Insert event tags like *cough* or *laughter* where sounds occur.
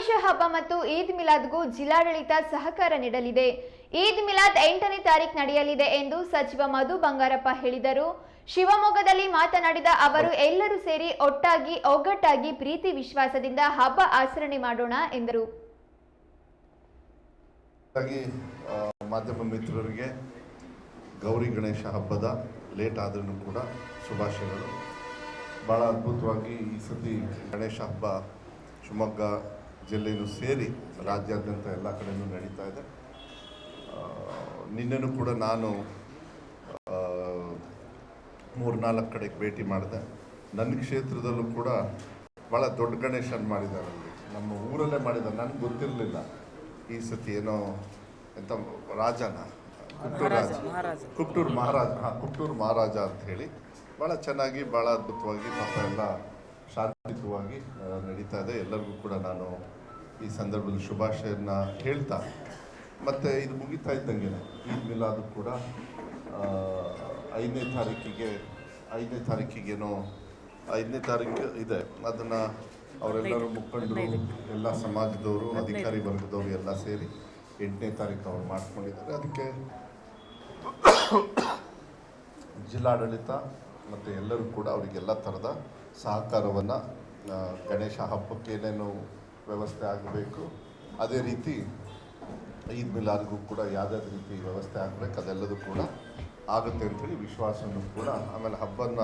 ಗಣೇಶ ಹಬ್ಬ ಮತ್ತು ಈದ್ ಮಿಲಾದ್ಗೂ ಜಿಲ್ಲಾಡಳಿತ ಸಹಕಾರ ನೀಡಲಿದೆ. ಈದ್ ಮಿಲಾದ್ ಎಂಟನೇ ತಾರೀಕು ನಡೆಯಲಿದೆ ಎಂದು ಸಚಿವ ಮಧು ಬಂಗಾರಪ್ಪ ಹೇಳಿದರು. ಶಿವಮೊಗ್ಗದಲ್ಲಿ ಮಾತನಾಡಿದ ಅವರು, ಎಲ್ಲರೂ ಸೇರಿ ಒಟ್ಟಾಗಿ, ಒಗ್ಗಟ್ಟಾಗಿ ಪ್ರೀತಿ ವಿಶ್ವಾಸದಿಂದ ಹಬ್ಬ ಆಚರಣೆ ಮಾಡೋಣ ಎಂದರು. ಗೌರಿ ಗಣೇಶ ಹಬ್ಬದ ಲೇಟ್ ಆದ್ರೂ ಕೂಡ ಶುಭಾಶಯಗಳು. ಭಾಳ ಅದ್ಭುತವಾಗಿ ಈ ಸತಿ ಗಣೇಶ ಹಬ್ಬ ಶಿವಮೊಗ್ಗ ಜಿಲ್ಲೆಯೂ ಸೇರಿ ರಾಜ್ಯಾದ್ಯಂತ ಎಲ್ಲ ಕಡೆಯೂ ನಡೀತಾ ಇದೆ. ನಿನ್ನೆನೂ ಕೂಡ ನಾನು ಮೂರ್ನಾಲ್ಕು ಕಡೆಗೆ ಭೇಟಿ ಮಾಡಿದೆ. ನನ್ನ ಕ್ಷೇತ್ರದಲ್ಲೂ ಕೂಡ ಭಾಳ ದೊಡ್ಡ ಗಣೇಶನ್ ಮಾಡಿದ್ದಾರೆ ಅಲ್ಲಿ. ನಮ್ಮ ಊರಲ್ಲೇ ಮಾಡಿದ್ದಾರೆ. ನನಗೆ ಗೊತ್ತಿರಲಿಲ್ಲ. ಈ ಸತಿ ಏನೋ ಎಂಥ ರಾಜನ? ಕುಪ್ಟೂರು ರಾಜ. ಕುಪ್ಟೂರು ಮಹಾರಾಜ ಹಾಂ ಕುಟ್ಟೂರು ಮಹಾರಾಜ ಅಂತ ಹೇಳಿ ಭಾಳ ಚೆನ್ನಾಗಿ ಭಾಳ ಅದ್ಭುತವಾಗಿ ಪಾಪ ಎಲ್ಲ ಶಾಂತಿಯುತವಾಗಿ ನಡೀತಾ ಇದೆ. ಎಲ್ಲರಿಗೂ ಕೂಡ ನಾನು ಈ ಸಂದರ್ಭದಲ್ಲಿ ಶುಭಾಶಯನ ಹೇಳ್ತಾ ಮತ್ತು ಇದು ಮುಗಿತಾ ಇದ್ದಂಗೆ ಈದ್ ಮಿಲಾದು ಕೂಡ ಐದನೇ ತಾರೀಕಿಗೆ ಐದನೇ ತಾರೀಕಿಗೇನೋ ಐದನೇ ತಾರೀಕು ಇದೆ. ಅದನ್ನು ಅವರೆಲ್ಲರೂ ಮುಖಂಡರು ಎಲ್ಲ ಸಮಾಜದವರು ಅಧಿಕಾರಿ ವರ್ಗದವರು ಎಲ್ಲ ಸೇರಿ ಎಂಟನೇ ತಾರೀಕು ಅವ್ರು ಮಾಡ್ಕೊಂಡಿದ್ದಾರೆ. ಅದಕ್ಕೆ *coughs* ಜಿಲ್ಲಾಡಳಿತ ಮತ್ತು ಎಲ್ಲರೂ ಕೂಡ ಅವರಿಗೆಲ್ಲ ಥರದ ಸಹಕಾರವನ್ನು ಗಣೇಶ ಹಬ್ಬಕ್ಕೆ ಏನೇನು ವ್ಯವಸ್ಥೆ ಆಗಬೇಕು. ಅದೇ ರೀತಿ ಈದ್ ಮಿಲಾರ್ಗೂ ಕೂಡ ಯಾವುದಾದ್ರು ರೀತಿ ವ್ಯವಸ್ಥೆ ಆಗಬೇಕು ಅದೆಲ್ಲದೂ ಕೂಡ ಆಗುತ್ತೆ ಅಂತೇಳಿ ವಿಶ್ವಾಸನೂ ಕೂಡ ಆಮೇಲೆ ಹಬ್ಬನ